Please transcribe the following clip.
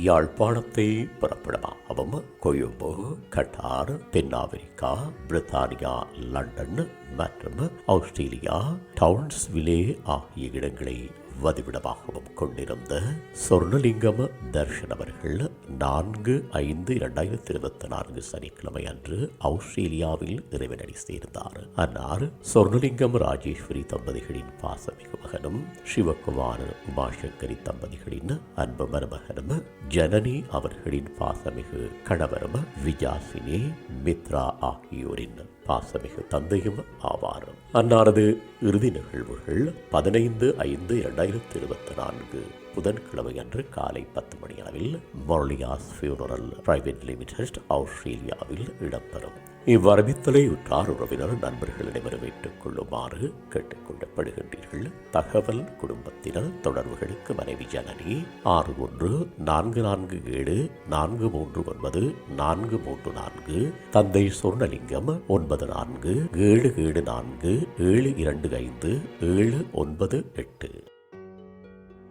யாழ்ப்பாணத்தை புறப்படமாகவும் கொழும்பு கட்டார் தென்னாப்பிரிக்கா பிரித்தானியா லண்டன் மற்றும் ஆஸ்திரேலியா டவுன்ஸ்விலே ஆகிய இடங்களை வதிவிடமாகவும் கொண்டிருந்த சொர்ணலிங்கம் தர்ஷன் அவர்கள் நான்கு ஐந்து இரண்டாயிரத்தி இருபத்தி நான்கு சனிக்கிழமை அன்று ஆஸ்திரேலியாவில் இறைவனடி சேர்ந்தார். அன்னார் சொர்ணலிங்கம் ராஜேஸ்வரி தம்பதிகளின் பாசமிகு மகனும் சிவகுமார் உமாசங்கரி தம்பதிகளின் அன்பு மருமகனும் ஜனனி அவர்களின் பாசமிகு கணவரும் விஜாசினி மித்ரா ஆகியோரின் பாசமிகு தந்தையும் ஆவார் அன்னாரது இறுதி நிகழ்வுகள் பதினைந்து ஐந்து இரண்டாயிரத்தி இருபத்தி நான்கு புதன்கிழமை அன்று காலை பத்து மணி அளவில் மொர்லியாஸ் ஃபியூனரல் பிரைவேட் லிமிடெட் ஆஸ்திரேலியாவில் இடம்பெறும். இவ்வரவித்தலை உற்றார் உறவினர் நண்பர்களிடம் வரவேற்றுக் கொள்ளுமாறு கேட்டுக்கொள்ளப்படுகின்றீர்கள் தகவல் குடும்பத்தினர் தொடர்புகளுக்கு மனைவி ஜனனி ஆறு ஒன்று நான்கு நான்கு ஏழு நான்கு மூன்று ஒன்பது நான்கு மூன்று நான்கு தந்தை சொர்ணலிங்கம் ஒன்பது நான்கு ஏழு ஏழு நான்கு ஏழு இரண்டு ஐந்து ஏழு ஒன்பது எட்டு.